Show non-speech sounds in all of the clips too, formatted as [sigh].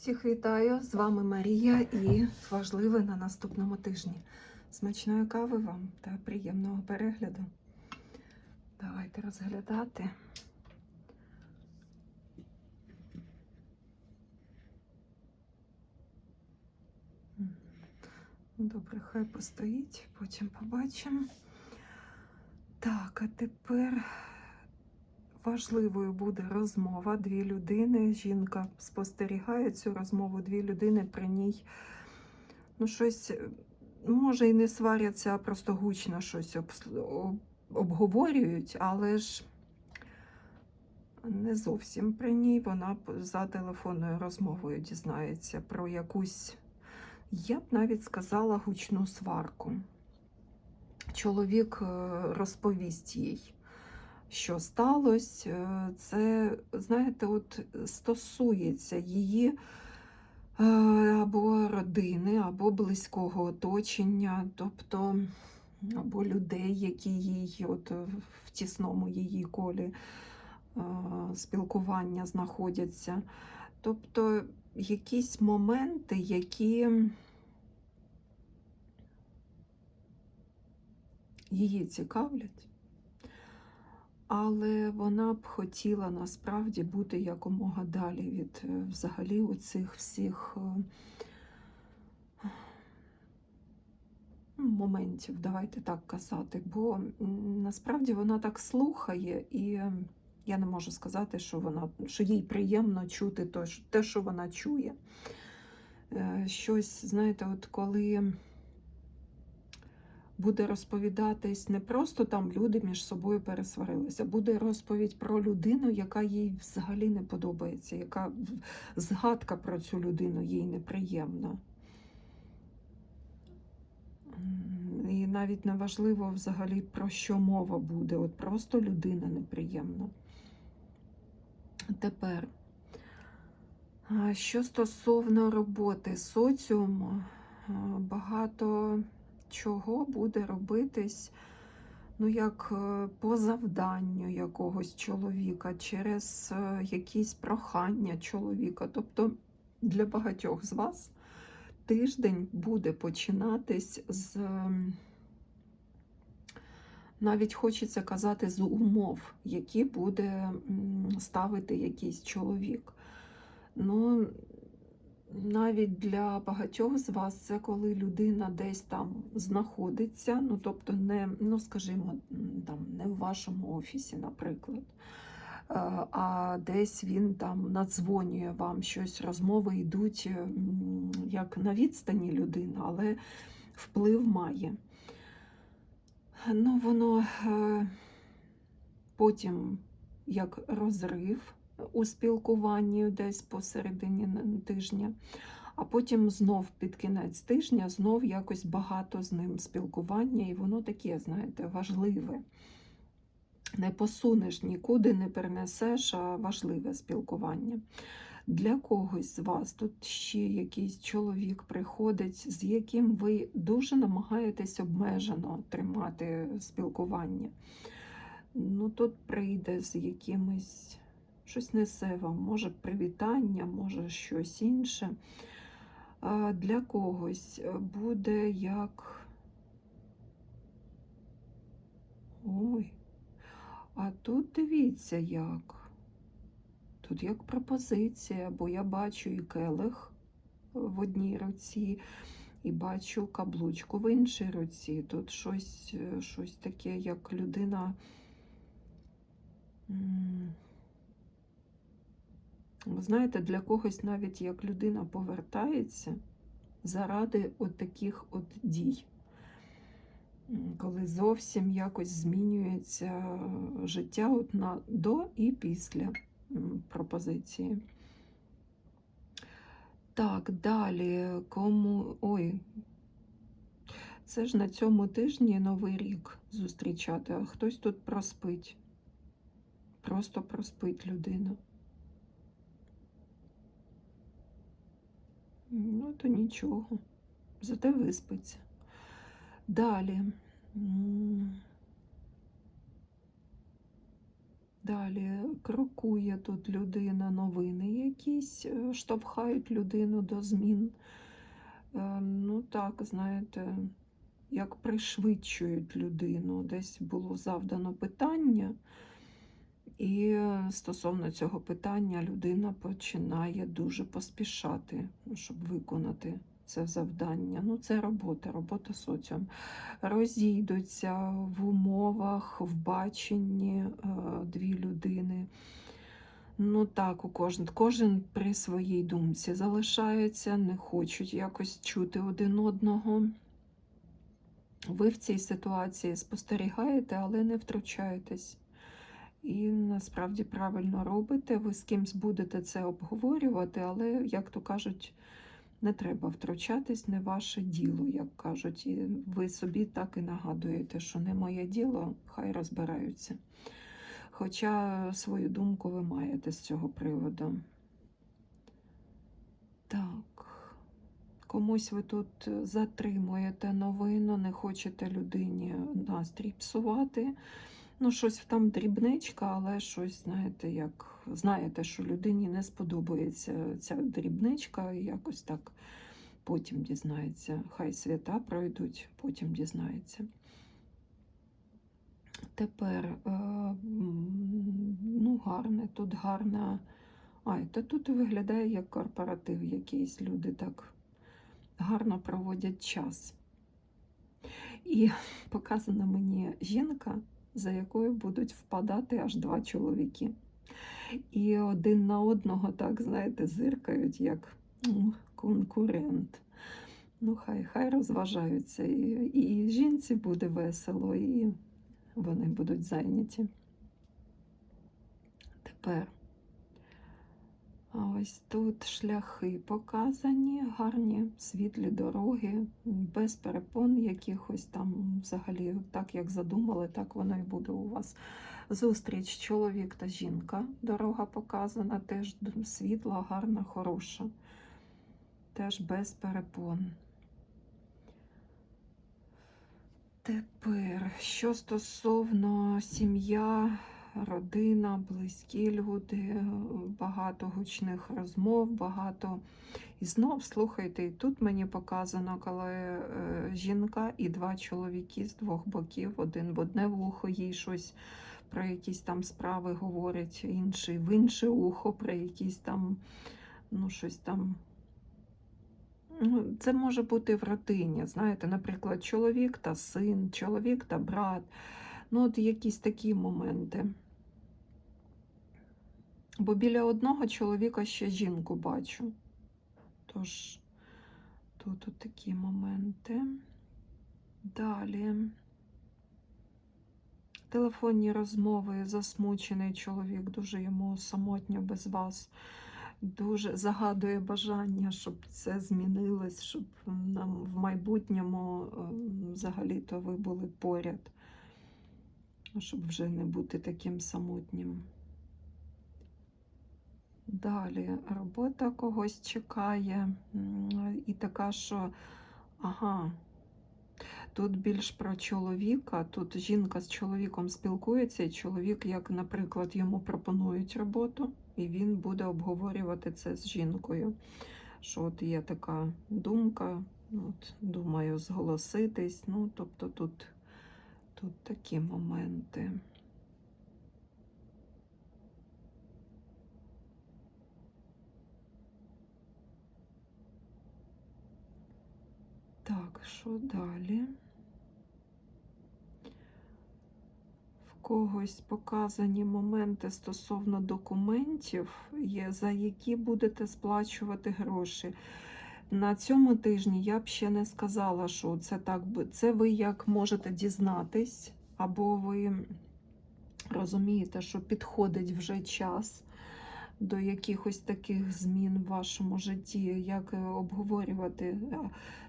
Всіх вітаю! З вами Марія і важливе на наступному тижні. Смачної кави вам та приємного перегляду. Давайте розглядати. Добре, хай постоїть, потім побачимо. Так, а тепер важливою буде розмова. Дві людини. Жінка спостерігає цю розмову, дві людини при ній. Ну, щось, е, може, і не сваряться, а просто гучно щось об- обговорюють, але ж не зовсім при ній. Вона за телефонною розмовою дізнається про якусь, я б навіть сказала, гучну сварку. Чоловік е, розповість їй що сталося. Е, Це, знаєте, от стосується її е, або родини, або близького оточення, тобто або людей, які їй от в тісному її колі е, спілкування знаходяться. Тобто якісь моменти, які її цікавлять. Але вона б хотіла насправді бути якомога далі від е, взагалі оцих всіх е, моментів, давайте так казати. Бо насправді вона так слухає, і я не можу сказати, що вона що їй приємно чути те, що вона чує. Е, Щось, знаєте, от коли буде розповідатись не просто там люди між собою пересварилися, буде розповідь про людину, яка їй взагалі не подобається, яка згадка про цю людину їй неприємна. І навіть не важливо взагалі про що мова буде, от просто людина неприємна. Тепер, що стосовно роботи соціуму, а, багато чого буде робитись, ну, як е, по завданню якогось чоловіка, через е, якісь прохання чоловіка. Тобто для багатьох з вас тиждень буде починатись з. ем, Навіть хочеться казати з умов, які буде ставити якийсь чоловік. Ну, навіть для багатьох з вас це коли людина десь там знаходиться, ну тобто не, ну скажімо, там не в вашому офісі, наприклад. Е, А десь він там надзвонює вам щось, розмови йдуть як на відстані людина, але вплив має. Ну, воно е, потім як розрив у спілкуванні десь посередині тижня, а потім знов під кінець тижня знов якось багато з ним спілкування, і воно таке, знаєте, важливе. Не посунеш нікуди, не перенесеш, а важливе спілкування. Для когось з вас тут ще якийсь чоловік приходить, з яким ви дуже намагаєтесь обмежено тримати спілкування. Ну, тут прийде з якимось, щось несе вам, може привітання, може щось інше. Для когось буде як. Ой, а тут дивіться як. Тут як пропозиція, бо я бачу і келих в одній руці, і бачу каблучку в іншій руці. Тут щось, е, щось таке, як людина. Ви знаєте, для когось навіть як людина повертається заради от таких от дій. Коли зовсім якось змінюється життя от на до і після пропозиції. Так, далі. Кому. Ой. Це ж на цьому тижні Новий рік зустрічати, а хтось тут проспить. Просто проспить людина. Ну, то нічого. Зате виспиться. Далі. Далі крокує тут людина, новини якісь е, штовхають людину до змін. Е, Ну так, знаєте, як пришвидшують людину. Десь було завдано питання, і стосовно цього питання людина починає дуже поспішати, щоб виконати це завдання. Ну, це робота, робота соціум. Розійдуться в умовах, в баченні е, дві людини. Ну так, у кожен, кожен при своїй думці залишається, не хочуть якось чути один одного. Ви в цій ситуації спостерігаєте, але не втручаєтесь. І насправді правильно робите. Ви з кимсь будете це обговорювати, але, як то кажуть, не треба втручатись, не ваше діло, як кажуть. І ви собі так і нагадуєте, що не моє діло, хай розбираються. Хоча свою думку ви маєте з цього приводу. Так. Комусь ви тут затримуєте новину, не хочете людині настрій псувати. Ну, щось там дрібничка, але щось, знаєте, як знаєте, що людині не сподобається ця дрібничка, і якось так потім дізнається. Хай свята пройдуть, потім дізнається. Тепер, е, ну, гарне, тут гарна. Ай, та тут виглядає як корпоратив якийсь. Люди так гарно проводять час. І [laughs] показана мені жінка, за якою будуть впадати аж два чоловіки. І один на одного, так, знаєте, зиркають, як ну, конкурент. Ну, хай хай розважаються. І, і жінці буде весело, і вони будуть зайняті. Тепер ось тут шляхи показані, гарні світлі дороги, без перепон якихось там взагалі, так як задумали, так воно і буде у вас. Зустріч чоловік та жінка. Дорога показана, теж світла, гарна, хороша. Теж без перепон. Тепер, що стосовно сім'я, родина, близькі люди, багато гучних розмов, багато. І знов слухайте, і тут мені показано, коли е, жінка і два чоловіки з двох боків, один в одне вухо їй щось про якісь там справи говорять, інший в інше ухо про якісь там, ну, щось там. Ну, Це може бути в родині, знаєте, наприклад, чоловік та син, чоловік та брат. Ну, от якісь такі моменти. Бо біля одного чоловіка ще жінку бачу. Тож, тут от такі моменти. Далі. Телефонні розмови, засмучений чоловік, дуже йому самотньо без вас. Дуже загадує бажання, щоб це змінилось, щоб нам в майбутньому взагалі-то ви були поряд, щоб вже не бути таким самотнім. Далі робота когось чекає, і така, що, ага, тут більш про чоловіка, тут жінка з чоловіком спілкується, і чоловік, як, наприклад, йому пропонують роботу, і він буде обговорювати це з жінкою. Що от є така думка, от, думаю, зголоситись. Ну, тобто тут, тут такі моменти. Так, що далі? В когось показані моменти стосовно документів, за які будете сплачувати гроші. На цьому тижні я б ще не сказала, що це так би. це ви як можете дізнатись, або ви розумієте, що підходить вже час до якихось таких змін в вашому житті, як е, обговорювати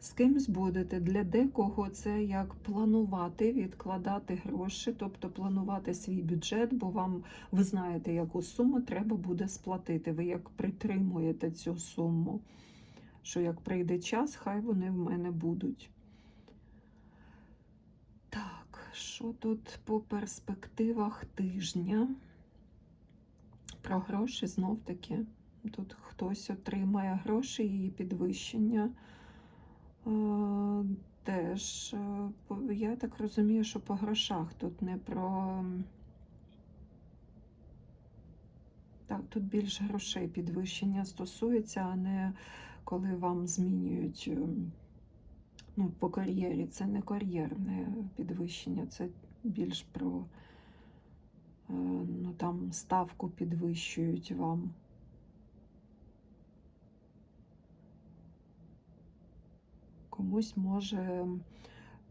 з кимсь будете, для декого це як планувати, відкладати гроші, тобто планувати свій бюджет, бо вам ви знаєте, яку суму треба буде сплатити. Ви як притримуєте цю суму, що як прийде час, хай вони в мене будуть. Так, що тут по перспективах тижня? про гроші знов таки. Тут хтось отримає гроші і підвищення. Е, Теж, е, я так розумію, що по грошах тут не про. Так, тут більш грошей підвищення стосується, а не коли вам змінюють ем, ну, по кар'єрі. Це не кар'єрне підвищення, це більш про е, ну, там, ставку підвищують вам. Комусь може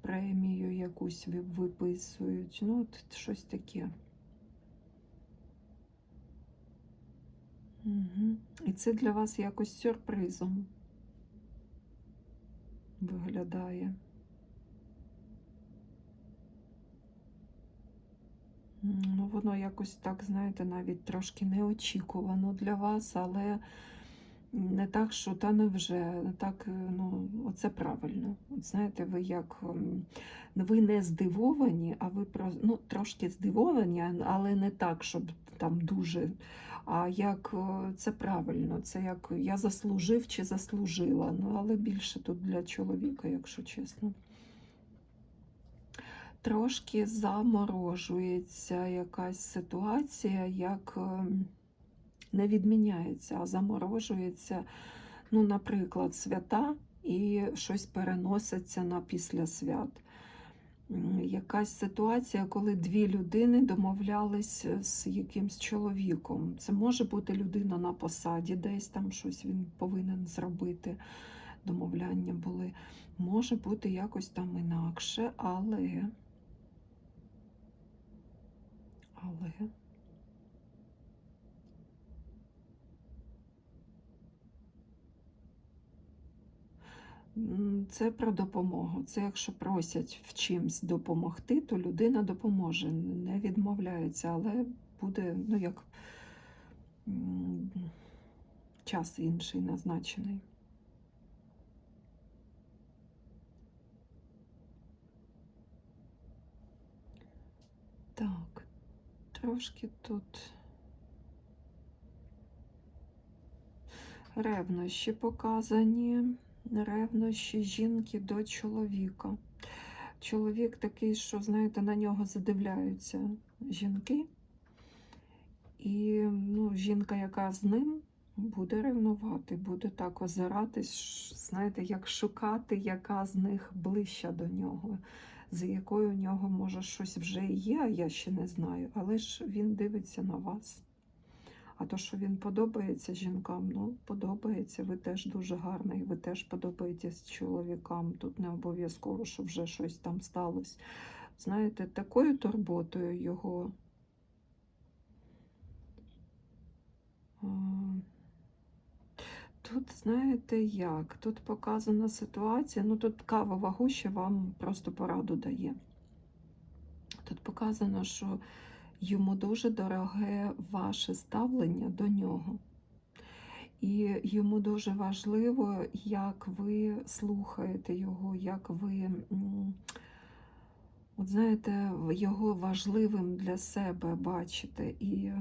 премію якусь виписують. Ну, щось таке. І це для вас якось сюрпризом виглядає. Ну, воно якось так, знаєте, навіть трошки неочікувано для вас, але не так, що та невже, не так, е, ну, оце правильно. От знаєте, ви як ем, ви не здивовані, а ви ну, трошки здивовані, але не так, щоб там дуже. А як е, це правильно, це як я заслужив чи заслужила. Ну, але більше тут для чоловіка, якщо чесно. Трошки заморожується якась ситуація, як ем, не відміняється, а заморожується, ну, наприклад, свята і щось переноситься на після свят. Якась ситуація, коли дві людини домовлялись з якимсь чоловіком. Це може бути людина на посаді, десь там щось він повинен зробити. Домовляння були. Може бути якось там інакше, але. Але. Це про допомогу. Це якщо просять в чимсь допомогти, то людина допоможе, не відмовляється, але буде, ну як час інший назначений. Так, трошки тут ревнощі показані, ревнощі жінки до чоловіка. Чоловік такий, що, знаєте, на нього задивляються жінки. І ну, жінка, яка з ним, буде ревнувати, буде так озиратись, знаєте, як шукати, яка з них ближча до нього, з якою у нього може щось вже є, я ще не знаю. Але ж він дивиться на вас. А то, що він подобається жінкам, ну, подобається, ви теж дуже гарний, ви теж подобаєтесь чоловікам. Тут не обов'язково, що вже щось там сталося. Знаєте, такою турботою його. Тут, знаєте, як? Тут показана ситуація, ну тут кава вагуща вам просто пораду дає. Тут показано, що йому дуже дороге ваше ставлення до нього. І йому дуже важливо, як ви слухаєте його, як ви, от знаєте, його важливим для себе бачите, і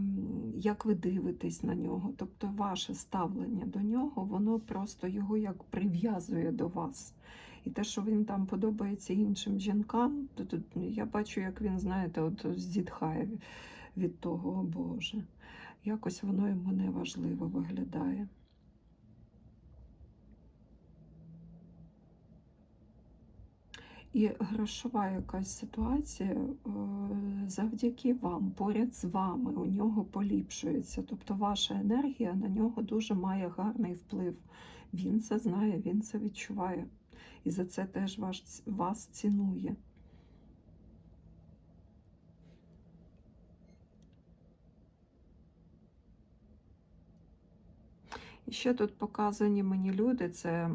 як ви дивитесь на нього. Тобто ваше ставлення до нього, воно просто його як прив'язує до вас. І те, що він там подобається іншим жінкам, то тут я бачу, як він, знаєте, от зітхає від того, о Боже. Якось воно йому не важливо виглядає. І грошова якась ситуація е, завдяки вам, поряд з вами, у нього поліпшується. Тобто ваша енергія на нього дуже має гарний вплив. Він це знає, він це відчуває. І за це теж ваш, вас цінує. І ще тут показані мені люди, це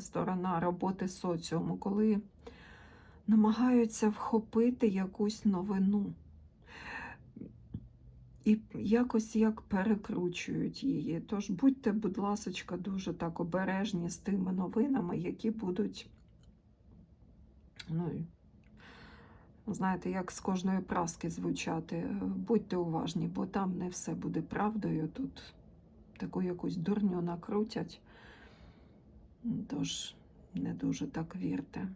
сторона роботи соціуму, коли намагаються вхопити якусь новину. І якось як перекручують її. Тож будьте, будь ласочка, дуже так обережні з тими новинами, які будуть ну, знаєте, як з кожної праски звучати. Будьте уважні, бо там не все буде правдою. Тут таку якусь дурню накрутять. Тож не дуже так вірте.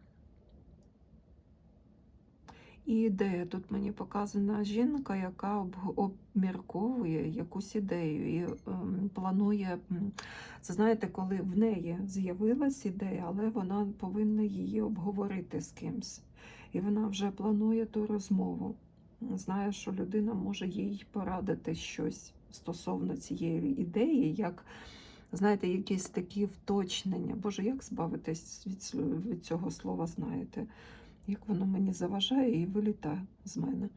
Ідея тут мені показана жінка, яка об- обмірковує якусь ідею і ем, планує. Це знаєте, коли в неї з'явилась ідея, але вона повинна її обговорити з кимсь. І вона вже планує ту розмову. Знає, що людина може їй порадити щось стосовно цієї ідеї, як знаєте, якісь такі вточнення. Боже, як збавитись від цього слова, знаєте? Як воно мені заважає і вилітає з мене.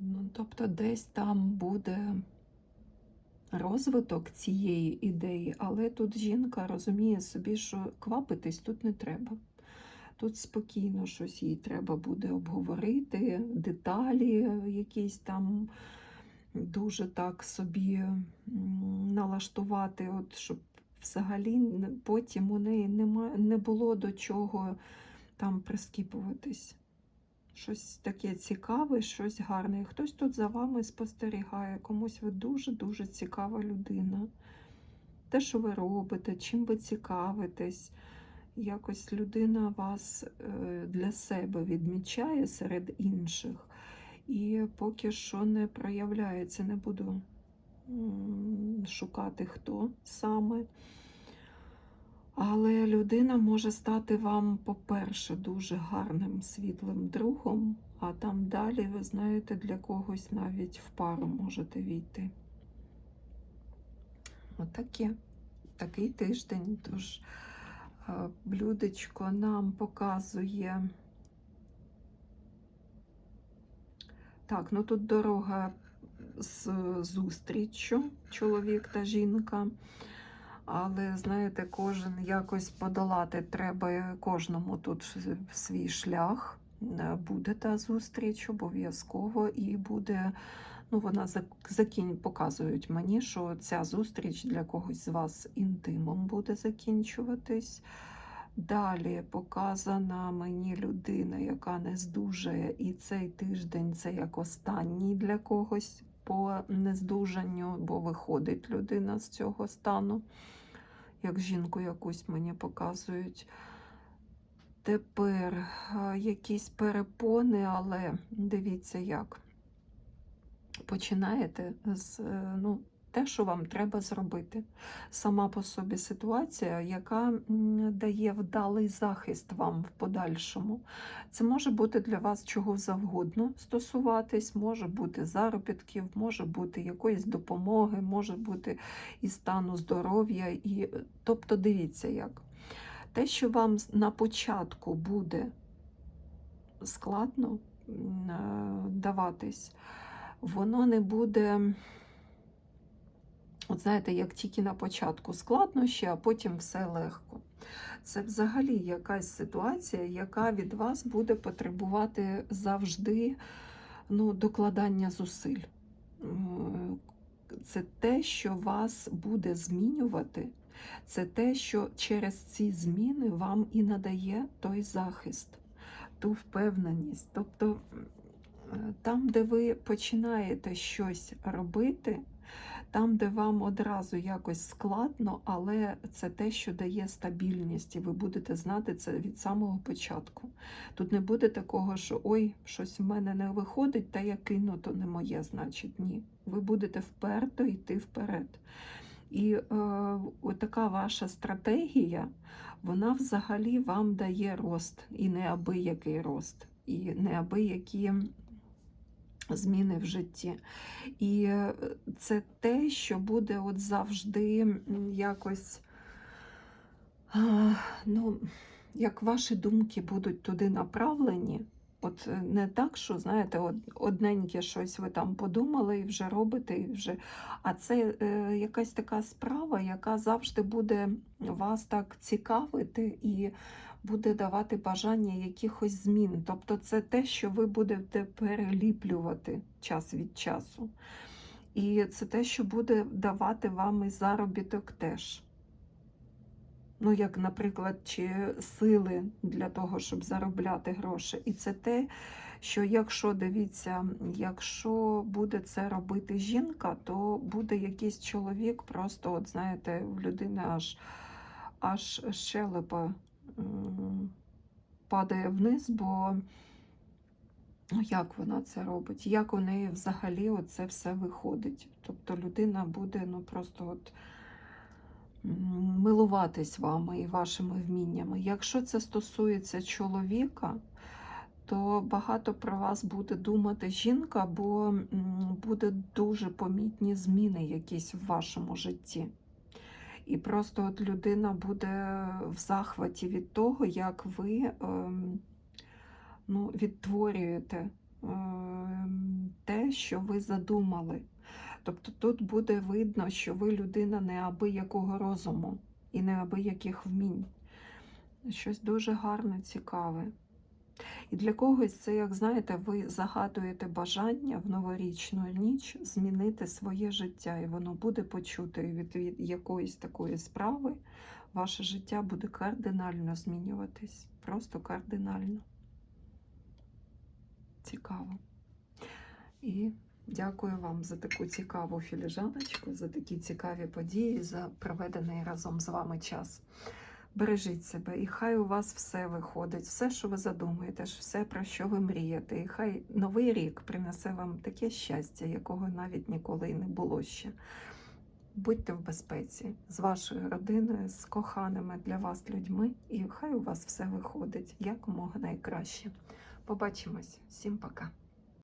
Ну, тобто, десь там буде розвиток цієї ідеї, але тут жінка розуміє собі, що квапитись тут не треба. Тут спокійно щось їй треба буде обговорити, деталі якісь там дуже так собі налаштувати, от, щоб взагалі потім у неї нема, не було до чого там прискіпуватись. Щось таке цікаве, щось гарне. І хтось тут за вами спостерігає, комусь ви дуже-дуже цікава людина. Те, що ви робите, чим ви цікавитесь. Якось людина вас е, для себе відмічає серед інших. І поки що не проявляється, не буду шукати хто саме. Але людина може стати вам, по-перше, дуже гарним світлим другом, а там далі, ви знаєте, для когось навіть в пару можете війти. Отаке. Такий тиждень. Тож е, блюдечко нам показує. Так, ну тут дорога з зустріччю, чоловік та жінка. Але, знаєте, кожен якось подолати треба кожному тут свій шлях. Е, Буде та зустріч обов'язково, і буде, ну, вона зак- закінь, показують мені, що ця зустріч для когось з вас інтимом буде закінчуватись. Далі показана мені людина, яка не здужає, і цей тиждень це як останній для когось по нездужанню, бо виходить людина з цього стану, як жінку якусь мені показують. Тепер якісь перепони, але дивіться як. Починаєте з е, ну, те, що вам треба зробити. Сама по собі ситуація, яка дає вдалий захист вам в подальшому. Це може бути для вас чого завгодно стосуватись, може бути заробітків, може бути якоїсь допомоги, може бути і стану здоров'я. І... Тобто дивіться як. Те, що вам на початку буде складно е, даватись, воно не буде, от знаєте, як тільки на початку складнощі, а потім все легко. Це взагалі якась ситуація, яка від вас буде потребувати завжди ну, докладання зусиль. Це те, що вас буде змінювати, це те, що через ці зміни вам і надає той захист, ту впевненість. Тобто е, там, де ви починаєте щось робити, там, де вам одразу якось складно, але це те, що дає стабільність, і ви будете знати це від самого початку. Тут не буде такого, що ой, щось в мене не виходить, та я кину, то не моє, значить ні. Ви будете вперто йти вперед. І е, така ваша стратегія, вона взагалі вам дає рост, і неабиякий рост, і неабиякі зміни в житті. І е, це те, що буде от завжди якось, ну, як ваші думки будуть туди направлені. От е, не так, що знаєте, одненьке щось ви там подумали і вже робите, і вже. А це е, якась така справа, яка завжди буде вас так цікавити і буде давати бажання якихось змін. Тобто це те, що ви будете переліплювати час від часу. І це те, що буде давати вам і заробіток теж. Ну, як, наприклад, чи сили для того, щоб заробляти гроші. І це те, що якщо дивіться, якщо буде це робити жінка, то буде якийсь чоловік, просто, от знаєте, в людини аж, аж щелепа падає вниз, бо ну, як вона це робить? Як у неї взагалі це все виходить? Тобто людина буде ну, просто от милуватись вами і вашими вміннями. Якщо це стосується чоловіка, то багато про вас буде думати жінка, бо буде дуже помітні зміни якісь в вашому житті. І просто от людина буде в захваті від того, як ви ем, ну, відтворюєте ем, те, що ви задумали. Тобто тут буде видно, що ви людина неабиякого розуму і неабияких вмінь. Щось дуже гарне, цікаве. І для когось це, як знаєте, ви загадуєте бажання в новорічну ніч змінити своє життя, і воно буде почуте від, від якоїсь такої справи. Ваше життя буде кардинально змінюватись. Просто кардинально. Цікаво. І дякую вам за таку цікаву філіжаночку, за такі цікаві події, за проведений разом з вами час. Бережіть себе, і хай у вас все виходить, все, що ви задумуєте, все, про що ви мрієте. І хай новий рік принесе вам таке щастя, якого навіть ніколи і не було ще. Будьте в безпеці з вашою родиною, з коханими для вас людьми, і хай у вас все виходить якомога найкраще. Побачимось. Всім пока.